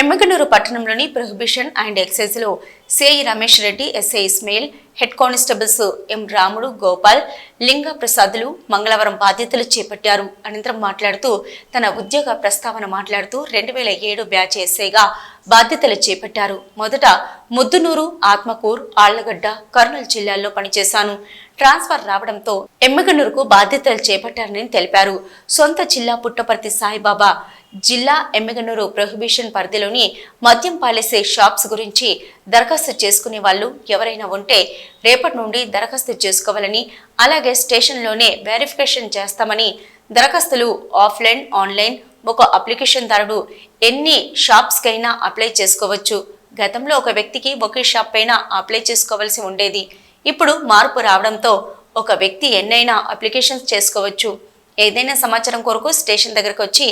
ఎమ్మగనూరు పట్టణంలోని prohibition and ఎక్సైజ్లో CI Ramesh Reddy SI Ismail head constables M Ramudu Gopal లింగ ప్రసాదులు మంగళవారం బాధ్యతలు చేపట్టారు. అనంతరం మాట్లాడుతూ తన ఉద్యోగ ప్రస్తావన మాట్లాడుతూ రెండు వేల ఏడు బ్యాచ్ ఎస్ఐగా బాధ్యతలు చేపట్టారు. మొదట ముద్దునూరు ఆత్మకూర్ ఆళ్ళగడ్డ కర్నూలు జిల్లాల్లో పనిచేశాను. ట్రాన్స్ఫర్ రావడంతో ఎమ్మగనూరుకు బాధ్యతలు చేపట్టారని తెలిపారు. సొంత జిల్లా పుట్టపర్తి సాయిబాబా జిల్లా ఎమ్మెగనూరు ప్రొహిబిషన్ పరిధిలోని మద్యం పాలేసే షాప్స్ గురించి దరఖాస్తు చేసుకునే వాళ్ళు ఎవరైనా ఉంటే రేపటి నుండి దరఖాస్తు చేసుకోవాలని అలాగే స్టేషన్లోనే వెరిఫికేషన్ చేస్తామని దరఖాస్తులు ఆఫ్లైన్ ఆన్లైన్ ఒక అప్లికేషన్ దారుడు ఎన్ని షాప్స్కైనా అప్లై చేసుకోవచ్చు. గతంలో ఒక వ్యక్తికి ఒకే షాప్ పైన అప్లై చేసుకోవాల్సి ఉండేది. ఇప్పుడు మార్పు రావడంతో ఒక వ్యక్తి ఎన్నైనా అప్లికేషన్స్ చేసుకోవచ్చు. ఏదైనా సమాచారం కొరకు స్టేషన్ దగ్గరకు వచ్చి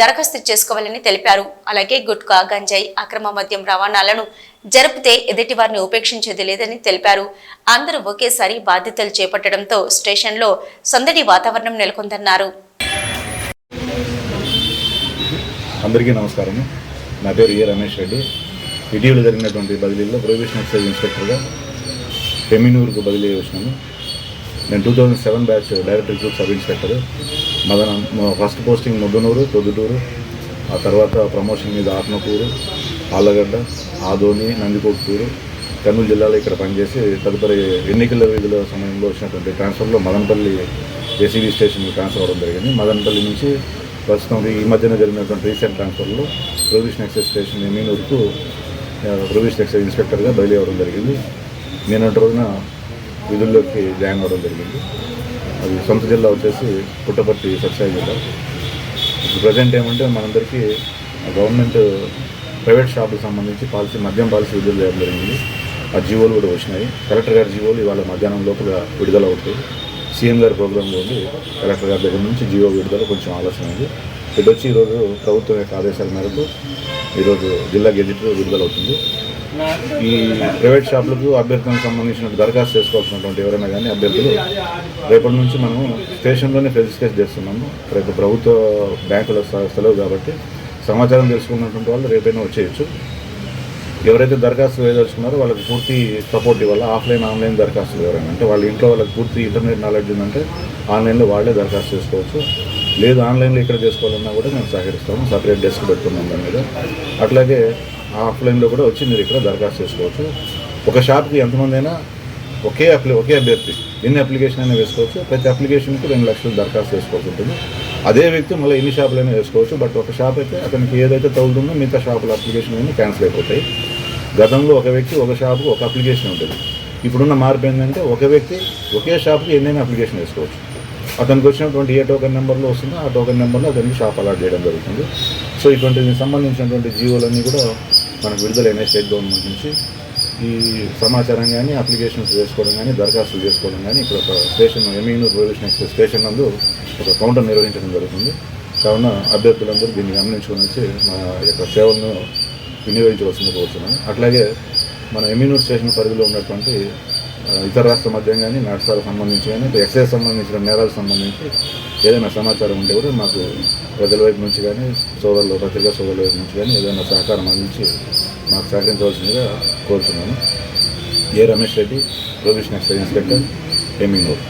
దరఖాస్తు చేసుకోవాలని తెలిపారు. అలాగే గుట్కా గంజాయి అక్రమ మద్యం రవాణాలను జరిపితే ఎదుటి వారిని ఉపేక్షించేది లేదని తెలిపారు. అందరూ ఒకేసారి బాధ్యతలు చేపట్టడంతో స్టేషన్లో సందడి వాతావరణం నెలకొందన్నారు. అందరికీ నమస్కారం. నా పేరు ఏ రమేష్ రెడ్డి. ఇటీవల జరిగినటువంటి బదిలీలో ప్రొహిబిషన్ ఎక్సైజ్ ఇన్స్పెక్టర్గా ఎమ్మినూరుకు బదిలీ వచ్చినాను నేను two thousand seven batch director group sub inspector మదన ఫస్ట్ పోస్టింగ్ ముద్దనూరు తొద్దుటూరు ఆ తర్వాత ప్రమోషన్ మీద ఆత్మకూరు ఆళ్ళగడ్డ ఆదోని నందికొట్కూరు కర్నూలు జిల్లాలో ఇక్కడ పనిచేసి తదుపరి ఎన్నికల విధుల సమయంలో వచ్చినటువంటి ట్రాన్స్ఫర్లో మదనపల్లి ఏసీబీ స్టేషన్కి ట్రాన్స్ఫర్ అవ్వడం జరిగింది. మదనపల్లి నుంచి ప్రస్తుతం ఈ మధ్యన జరిగినటువంటి రీసెంట్ ట్రాన్స్ఫర్లో ప్రొవిషన్ ఎక్సైజ్ స్టేషన్ ఎమీనూరుకు ప్రొవిషన్ ఎక్సైజ్ ఇన్స్పెక్టర్గా బదిలీ అవ్వడం జరిగింది. నిన్నటి రోజున విధుల్లోకి జాయిన్ అవ్వడం జరిగింది. అది సొంత జిల్లా వచ్చేసి పుట్టపర్తి సత్సాయి జిల్లా. ఇప్పుడు ప్రజెంట్ ఏమంటే మనందరికీ గవర్నమెంట్ ప్రైవేట్ షాపులకు సంబంధించి పాలసీ మద్యం పాలసీ విడుదల చేయడం జరిగింది. ఆ జీవోలు కూడా వచ్చినాయి. కలెక్టర్ గారి జీవోలు ఇవాళ మధ్యాహ్నం లోపల విడుదల అవుతాయి. సీఎం గారి ప్రోగ్రాంలో ఉంది కలెక్టర్ గారి దగ్గర నుంచి జీవో విడుదల కొంచెం ఆలస్యం అయింది ఇటు వచ్చి ఈరోజు ప్రభుత్వం యొక్క ఆదేశాల మేరకు ఈరోజు జిల్లా గెజిట్ విడుదల అవుతుంది. ఈ ప్రైవేట్ షాపులకు అభ్యర్థులకు సంబంధించిన దరఖాస్తు చేసుకోవాల్సినటువంటి ఎవరైనా కానీ అభ్యర్థులు రేపటి నుంచి మనము స్టేషన్లోనే రిజిస్ట్రేషన్ చేస్తున్నాము. రేపు ప్రభుత్వ బ్యాంకుల సెలవు కాబట్టి సమాచారం తెలుసుకున్నటువంటి వాళ్ళు రేపైనా వచ్చేయచ్చు. ఎవరైతే దరఖాస్తు వేయదలుచుకున్నారో వాళ్ళకి పూర్తి సపోర్ట్ ఇవ్వాలి. ఆఫ్లైన్ ఆన్లైన్ దరఖాస్తులు ఎవరైనా అంటే వాళ్ళ ఇంట్లో వాళ్ళకి పూర్తి ఇంటర్నెట్ నాలెడ్జ్ ఉందంటే ఆన్లైన్లో వాళ్ళే దరఖాస్తు చేసుకోవచ్చు. లేదు ఆన్లైన్లో ఇక్కడ చేసుకోవాలన్నా కూడా మేము సహకరిస్తాము. సపరేట్ డెస్క్ పెట్టుకున్నాం దాని మీద. అట్లాగే ఆఫ్లైన్లో కూడా వచ్చి మీరు ఇక్కడ దరఖాస్తు చేసుకోవచ్చు. ఒక షాప్కి ఎంతమంది అయినా ఒకే అప్లి ఒకే అభ్యర్థి. ఎన్ని అప్లికేషన్ అయినా వేసుకోవచ్చు. ప్రతి అప్లికేషన్కి రెండు లక్షలు దరఖాస్తు చేసుకోవాల్సి ఉంటుంది. అదే వ్యక్తి మళ్ళీ ఎన్ని షాపులైనా వేసుకోవచ్చు. బట్ ఒక షాప్ అయితే అతనికి ఏదైతే తగులుతుందో మిగతా షాపుల అప్లికేషన్ అయినా క్యాన్సిల్ అయిపోతాయి. గతంలో ఒక వ్యక్తి ఒక షాపుకు ఒక అప్లికేషన్ ఉంటుంది. ఇప్పుడున్న మార్పు ఏంటంటే ఒక వ్యక్తి ఒకే షాప్కి ఎన్నైనా అప్లికేషన్ వేసుకోవచ్చు. అతనికి వచ్చినటువంటి ఏ టోకెన్ నెంబర్లో వస్తుందో ఆ టోకెన్ నెంబర్లో అతనికి షాప్ అలాట్ చేయడం జరుగుతుంది. సో ఇటువంటి సంబంధించినటువంటి జీవోలన్నీ కూడా మనకు విడుదలైన స్టేట్ గవర్నమెంట్ నుంచి. ఈ సమాచారం కానీ అప్లికేషన్స్ చేసుకోవడం కానీ దరఖాస్తులు చేసుకోవడం కానీ ఇక్కడ ఒక station Emminur provision express station నందు ఒక కౌంటర్ నిర్వహించడం జరుగుతుంది. కావున అభ్యర్థులందరూ దీన్ని గమనించుకొని వచ్చి మా యొక్క సేవలను వినియోగించవలసింది కోరుతున్నాను. అట్లాగే మన ఎమీనూర్ స్టేషన్ పరిధిలో ఉన్నటువంటి ఇతర రాష్ట్ర మద్యం కానీ నడసాలకు సంబంధించి కానీ ఎక్సైజ్ సంబంధించిన నేరాలకు సంబంధించి ఏదైనా సమాచారం ఉంటే కూడా మాకు ప్రజల వైపు నుంచి కానీ సోదరులు పత్రికా సోదరుల వైపు నుంచి కానీ ఏదైనా సహకారం అందించి మాకు సహకరించవలసిందిగా కోరుతున్నాను A Ramesh Reddy professional excise inspector Emminur